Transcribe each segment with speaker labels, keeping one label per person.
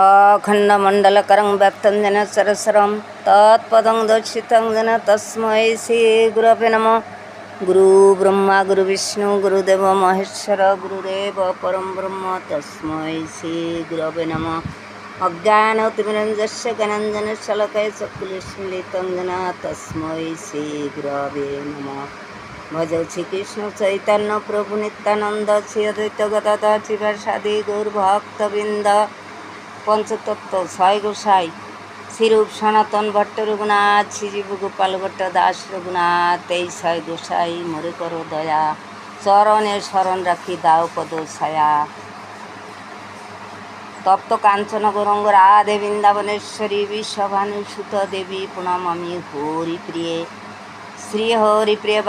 Speaker 1: अखण्डमण्डलकरं व्याप्तं जन सरसरं तत्पदं दक्षितं जन तस्मै श्रीगुरवे नमः गुरुब्रह्मा गुरुविष्णु गुरुदेव महेश्वर गुरुदेव परं ब्रह्म तस्मै श्रीगुरवे नमः अज्ञानतिमिरञ्जस्य गनञ्जनशलकै चकुलिस्मिलितं जना तस्मै श्रीगुरवे नमः भजौछि কৃষ্ণ চৈতন্য প্রভু নিত্যানন্দ শ্রী অদ্বৈত গদাধা চিবার গৌর ভক্তবৃন্দ পঞ্চতত্ত্ব ছয় গোসাই শ্রীরূপ সনাতন ভট্ট রঘুনাথ শ্রীজীব গোপাল ভট্ট দাস রঘুনাথ এই ছয় গোসাই মরে করো দয়া চরণে স্মরণ রাখি দাও পদ ছায়া তপ্ত কাঞ্চন গৌরঙ্গ রাধে বৃন্দাবনেশ্বরী বিশ্বভানু সুত দেবী প্রণামী হরি প্রিয়ে শ্রী হরি প্রিয়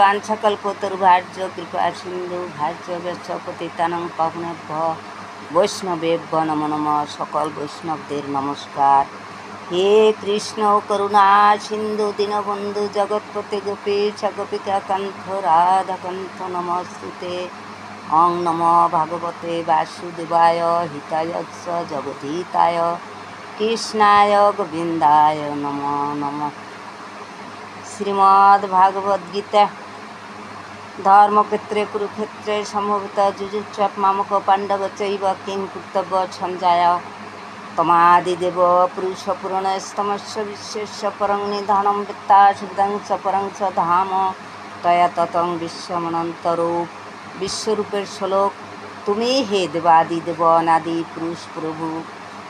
Speaker 1: তরু ভার্য কৃপা সিন্ধু ভার্য ব্যস্ত পতিতানং ভ বৈষ্ণবের গণ নম সকল বৈষ্ণবদের নমস্কার হে কৃষ্ণ করুণা সিন্ধু দীনবন্ধু জগৎপতি গোপী ছগোপিকা কান্থ রাধা কান্থ নমস্তুতে অং নম ভাগবতে বাসুদেবায় হিতায় জগদীতায় কৃষ্ণায় গোবিন্দায় নম নম শ্রীমদ্ ধর্মক্ষেত্রে কুরুক্ষেত্রে সম্ভবত যুযুৎসব মামক পাণ্ডব চৈব কিং কর্তব্য সঞ্জয় তমাদিদেব পুরুষ পুরণস্তমস্য বিশ্বস পরং নিধানম বৃত্তা সুবিধাং চ পরং চ ধাম তয়া ততং বিশ্বমনন্তরূপ বিশ্বরূপের শ্লোক তুমি হে দেবাদি দেব নাদি পুরুষ প্রভু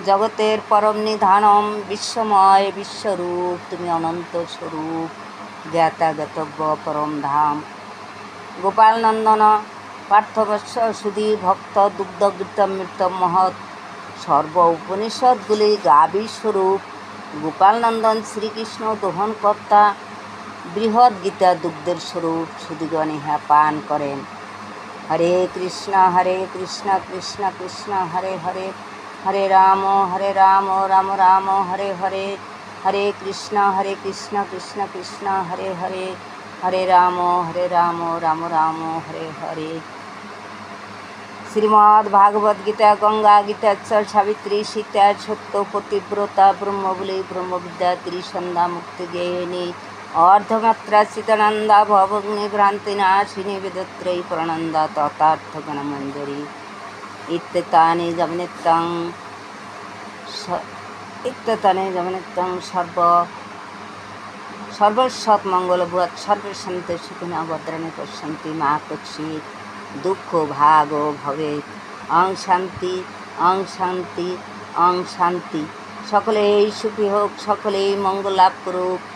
Speaker 1: জগতের পরম নিধানম বিশ্বময় বিশ্বরূপ তুমি অনন্ত স্বরূপ জ্ঞাতা জ্ঞাতব্য পরম ধাম গোপাল নন্দন পার্থবৎস সুধী ভক্ত দুগ্ধ দুগ্ধগীতমৃত মহৎ সর্ব উপনিষদগুলি গাবি স্বরূপ নন্দন শ্রীকৃষ্ণ দোহনকর্তা বৃহৎ গীতা দুগ্ধের স্বরূপ সুদীগণ ইহা পান করেন হরে কৃষ্ণ হরে কৃষ্ণ কৃষ্ণ কৃষ্ণ হরে হরে হরে রাম হরে রাম রাম রাম হরে হরে হরে কৃষ্ণ হরে কৃষ্ণ কৃষ্ণ কৃষ্ণ হরে হরে হরে রাম হরে রাম রাম রাম হরে হরে শ্রীমদ্ ভাগবত গীতা গঙ্গা গীতা চর সাবিত্রী সীতা সত্য পতিব্রতা ব্রহ্মবলী ব্রহ্মবিদ্যা ত্রিসন্ধ্যা মুক্তি জ্ঞানী অর্ধমাত্রা চিতানন্দা ভবগ্নি ভ্রান্তি না নাশিনী বিদত্রী প্রণন্দা তথার্থ গণমঞ্জরী ইত্যতানি গমনিত্যং ইত্যতানি গমনিত্যং সর্ব সর্বসৎ মঙ্গল ব্রত সর্বশান্তে সুখিনা ভদ্রাণী পশান্তি মা কুৎসিত দুঃখ ভাগ ও ভবে অং শান্তি অং শান্তি অং শান্তি সকলে এই সুখী হোক সকলেই মঙ্গল লাভ করুক